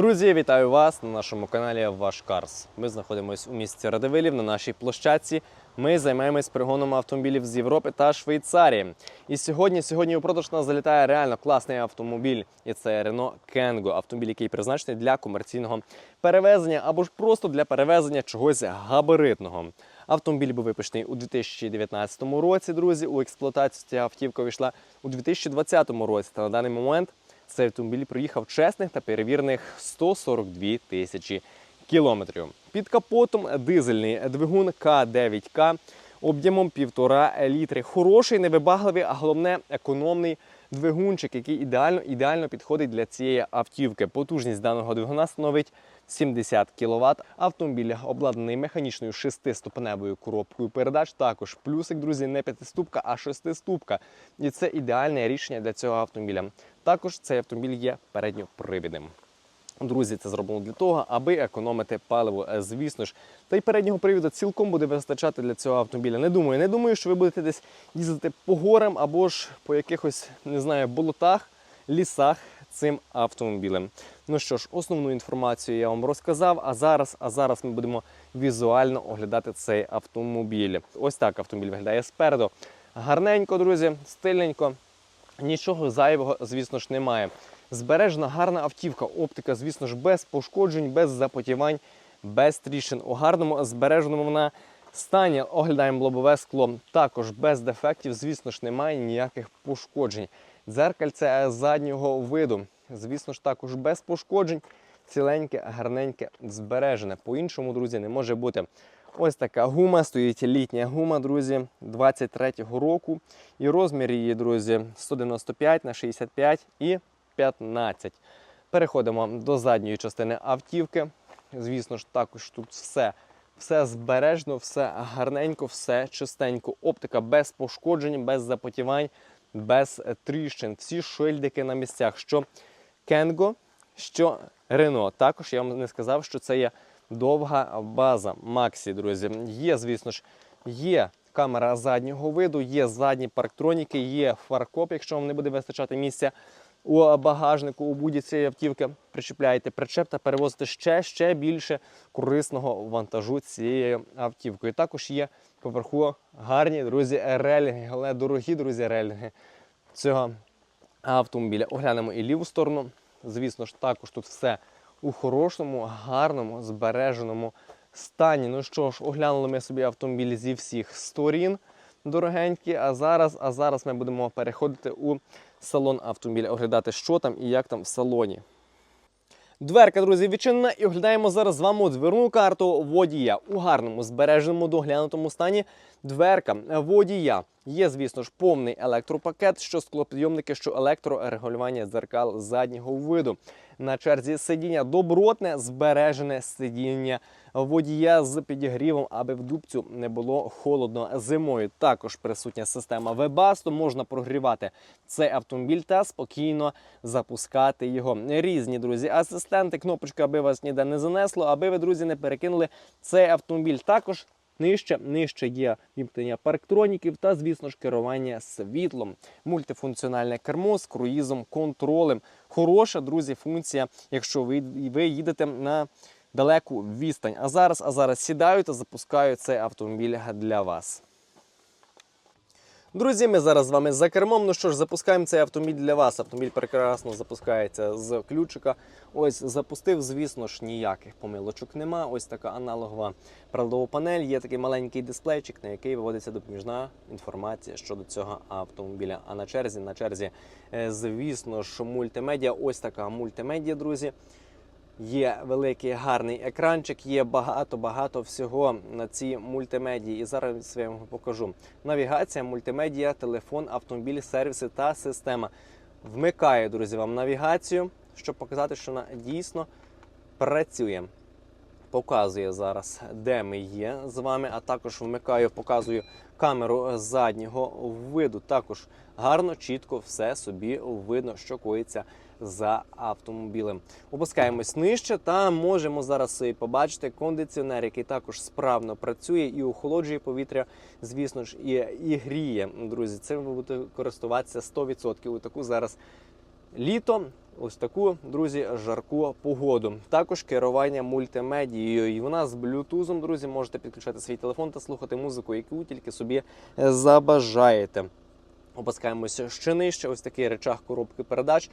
Друзі, вітаю вас на нашому каналі Ваш Карс. Ми знаходимося у місті Радивилів на нашій площадці. Ми займаємось пригоном автомобілів з Європи та Швейцарії. І сьогодні, сьогодні у продаж нас залітає реально класний автомобіль. І це Renault Kangoo, автомобіль, який призначений для комерційного перевезення або ж просто для перевезення чогось габаритного. Автомобіль був випущений у 2019 році, друзі. У експлуатацію ця автівка вийшла у 2020 році. Та на даний момент цей автомобіль проїхав чесних та перевірених 142 тисячі кілометрів. Під капотом дизельний двигун К9К об'ємом 1,5 літри. Хороший, невибагливий, а головне економний двигунчик, який ідеально, ідеально підходить для цієї автівки. Потужність даного двигуна становить 70 кВт. Автомобіль обладнаний механічною шестиступеневою коробкою передач. Також плюсик, друзі, не п'ятиступка, а шестиступка. І це ідеальне рішення для цього автомобіля. Також цей автомобіль є передньопривідним. Друзі, це зроблено для того, аби економити паливо, е, звісно ж. Та й переднього приводу цілком буде вистачати для цього автомобіля. Не думаю, не думаю, що ви будете десь їздити по горам або ж по якихось, не знаю, болотах, лісах цим автомобілем. Ну що ж, основну інформацію я вам розказав. А зараз, а зараз ми будемо візуально оглядати цей автомобіль. Ось так автомобіль виглядає спереду. Гарненько, друзі, стильненько. Нічого зайвого, звісно ж, немає. Збережена гарна автівка, оптика, звісно ж, без пошкоджень, без запотівань, без тріщин. У гарному збереженому вона стані. Оглядаємо лобове скло. Також без дефектів, звісно ж, немає ніяких пошкоджень. Дзеркальце заднього виду. Звісно ж, також без пошкоджень. Ціленьке, гарненьке, збережене. По-іншому, друзі, не може бути. Ось така гума, стоїть літня гума, друзі, 23-го року. І розмір її, друзі, 195 на 65 і 15. Переходимо до задньої частини автівки. Звісно ж, також тут все, все збережно, все гарненько, все чистенько. Оптика без пошкоджень, без запотівань, без тріщин. Всі шильдики на місцях. Що Кенго, що Рено. Також я вам не сказав, що це є довга база Максі, друзі. Є, звісно ж, є камера заднього виду, є задні парктроніки, є фаркоп, якщо вам не буде вистачати місця у багажнику у будь цієї автівки. Причіпляєте причеп та перевозите ще, ще більше корисного вантажу цією автівкою. Також є поверху гарні, друзі, релінги, але дорогі, друзі, релінги цього автомобіля. Оглянемо і ліву сторону. Звісно ж, також тут все у хорошому, гарному, збереженому стані. Ну що ж, оглянули ми собі автомобіль зі всіх сторін, дорогенькі. А зараз, а зараз ми будемо переходити у салон автомобіля, оглядати, що там і як там в салоні. Дверка, друзі, відчинена і оглядаємо зараз з вами дверну карту водія у гарному збереженому доглянутому стані. Дверка водія. Є, звісно ж, повний електропакет, що склопідйомники, що електрорегулювання дзеркал заднього виду. На черзі сидіння добротне, збережене сидіння водія з підігрівом, аби в дубцю не було холодно зимою. Також присутня система Webasto, можна прогрівати цей автомобіль та спокійно запускати його. Різні друзі, асистенти, кнопочка, аби вас ніде не занесло, аби ви, друзі, не перекинули цей автомобіль. Також Нижче, нижче є вімкнення парктроніків та, звісно ж, керування світлом, мультифункціональне кермо з круїзом, контролем. Хороша, друзі, функція, якщо ви, ви їдете на далеку відстань. А зараз, а зараз сідаю та запускаю цей автомобіль для вас. Друзі, ми зараз з вами за кермом. Ну що ж, запускаємо цей автомобіль для вас. Автомобіль прекрасно запускається з ключика. Ось запустив, звісно ж, ніяких помилочок нема. Ось така аналогова приладова панель. Є такий маленький дисплейчик, на який виводиться допоміжна інформація щодо цього автомобіля. А на черзі, на черзі, е, звісно ж, мультимедіа. Ось така мультимедіа, друзі. Є великий гарний екранчик, є багато-багато всього на цій мультимедії. І зараз я вам покажу. Навігація, мультимедіа, телефон, автомобіль, сервіси та система. Вмикаю, друзі, вам навігацію, щоб показати, що вона дійсно працює. Показує зараз, де ми є з вами, а також вмикаю, показую камеру заднього виду. Також гарно, чітко все собі видно, що коїться за автомобілем. Опускаємось нижче та можемо зараз побачити кондиціонер, який також справно працює і охолоджує повітря, звісно ж, і, і гріє. Друзі, цим ви будете користуватися 100%. У таку зараз літо, ось таку, друзі, жарку погоду. Також керування мультимедією. І вона з блютузом, друзі, можете підключати свій телефон та слухати музику, яку тільки собі забажаєте. Опускаємося ще нижче. Ось такий речах коробки передач.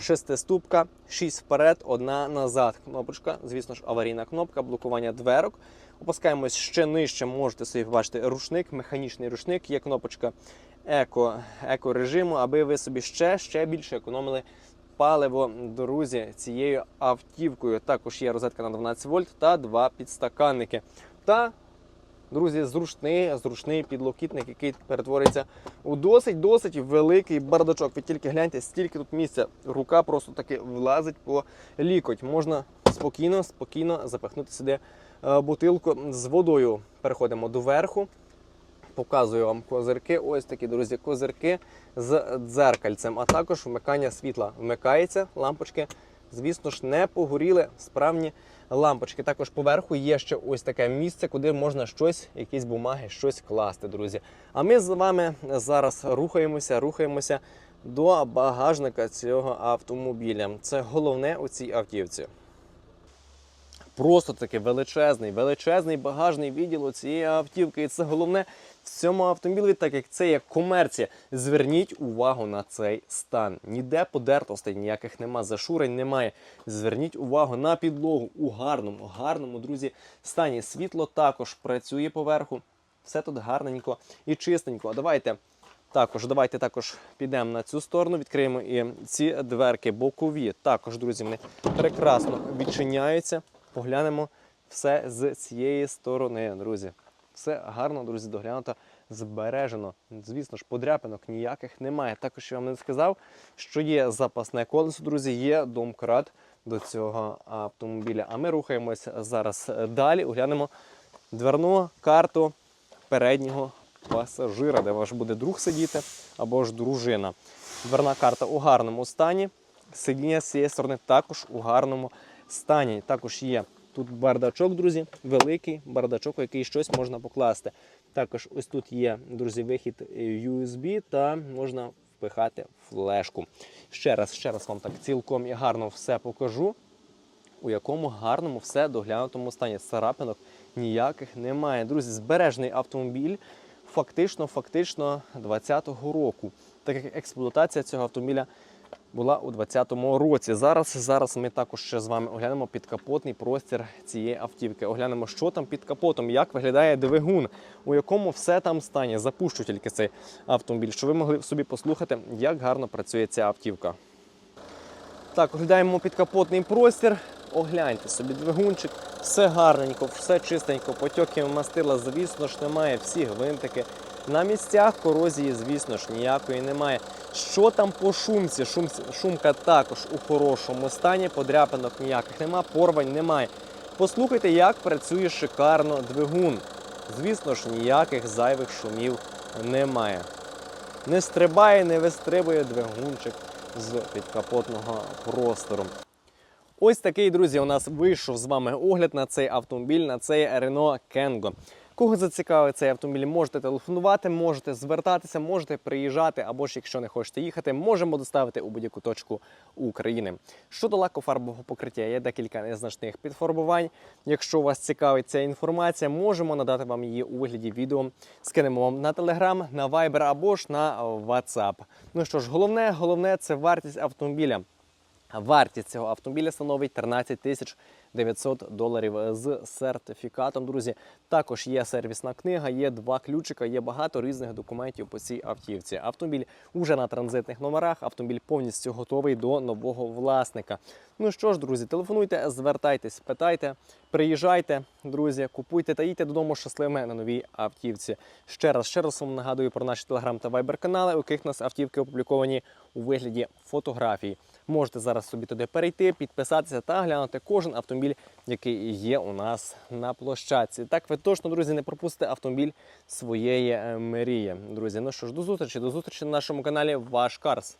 Шестиступка, 6 вперед, одна назад. Кнопочка, звісно ж, аварійна кнопка, блокування дверок. Опускаємось ще нижче. Можете собі побачити рушник, механічний рушник. Є кнопочка еко, еко режиму, аби ви собі ще, ще більше економили паливо, друзі, цією автівкою. Також є розетка на 12 вольт та два підстаканники. Та Друзі, зручний, зручний підлокітник, який перетвориться у досить досить великий бардачок. Ви тільки гляньте, стільки тут місця. Рука просто таки влазить по лікоть. Можна спокійно, спокійно запихнути сюди е, бутилку з водою. Переходимо до верху. Показую вам козирки. Ось такі, друзі, козирки з дзеркальцем, а також вмикання світла. Вмикається лампочки. Звісно ж, не погоріли справні лампочки. Також поверху є ще ось таке місце, куди можна щось, якісь бумаги, щось класти, друзі. А ми з вами зараз рухаємося, рухаємося до багажника цього автомобіля. Це головне у цій автівці. Просто таки величезний, величезний багажний відділ у цієї автівки. І це головне в цьому автомобілі, так як це є комерція. Зверніть увагу на цей стан. Ніде подертостей ніяких нема, зашурень немає. Зверніть увагу на підлогу у гарному, гарному, друзі, стані. Світло також працює поверху. Все тут гарненько і чистенько. А давайте також, давайте також підемо на цю сторону, відкриємо і ці дверки бокові. Також, друзі, вони прекрасно відчиняються. Поглянемо все з цієї сторони, друзі. Все гарно, друзі, доглянуто, збережено. Звісно ж, подряпинок ніяких немає. Також я вам не сказав, що є запасне колесо, друзі, є домкрат до цього автомобіля. А ми рухаємося зараз далі. Оглянемо дверну карту переднього пасажира, де ваш буде друг сидіти або ж дружина. Дверна карта у гарному стані. Сидіння з цієї сторони також у гарному стані. Також є тут бардачок, друзі, великий бардачок, у який щось можна покласти. Також ось тут є, друзі, вихід USB та можна впихати флешку. Ще раз, ще раз вам так цілком і гарно все покажу, у якому гарному все доглянутому стані. Царапинок ніяких немає. Друзі, збережний автомобіль фактично, фактично 20-го року. Так як експлуатація цього автомобіля була у 2020 році. Зараз, зараз ми також ще з вами оглянемо підкапотний простір цієї автівки. Оглянемо, що там під капотом, як виглядає двигун, у якому все там стані. Запущу тільки цей автомобіль, щоб ви могли собі послухати, як гарно працює ця автівка. Так, оглядаємо підкапотний простір. Огляньте собі двигунчик, все гарненько, все чистенько, потьоків мастила, звісно ж, немає. Всі гвинтики. На місцях корозії, звісно ж, ніякої немає. Що там по шумці? Шум, шумка також у хорошому стані, подряпинок ніяких нема, порвань немає. Послухайте, як працює шикарно двигун. Звісно ж, ніяких зайвих шумів немає. Не стрибає, не вистрибує двигунчик з підкапотного простору. Ось такий, друзі, у нас вийшов з вами огляд на цей автомобіль, на цей Renault Kengo. Кого зацікавить цей автомобіль, можете телефонувати, можете звертатися, можете приїжджати, або ж якщо не хочете їхати, можемо доставити у будь-яку точку України. Щодо лакофарбового покриття, є декілька незначних підфарбувань. Якщо вас цікавить ця інформація, можемо надати вам її у вигляді відео. Скинемо вам на Telegram, на Viber або ж на WhatsApp. Ну що ж, головне, головне це вартість автомобіля. Вартість цього автомобіля становить 13 тисяч 900 доларів з сертифікатом. Друзі, також є сервісна книга, є два ключика, є багато різних документів по цій автівці. Автомобіль уже на транзитних номерах. Автомобіль повністю готовий до нового власника. Ну що ж, друзі, телефонуйте, звертайтесь, питайте, приїжджайте, друзі, купуйте та їдьте додому щасливими на новій автівці. Ще раз, ще раз вам нагадую про наші телеграм та вайбер канали, у яких нас автівки опубліковані у вигляді фотографій. Можете зараз собі туди перейти, підписатися та глянути кожен автомобіль, який є у нас на площадці. Так ви точно, друзі, не пропустите автомобіль своєї е, мрії. Друзі, ну що ж, до зустрічі, до зустрічі на нашому каналі Ваш Карс.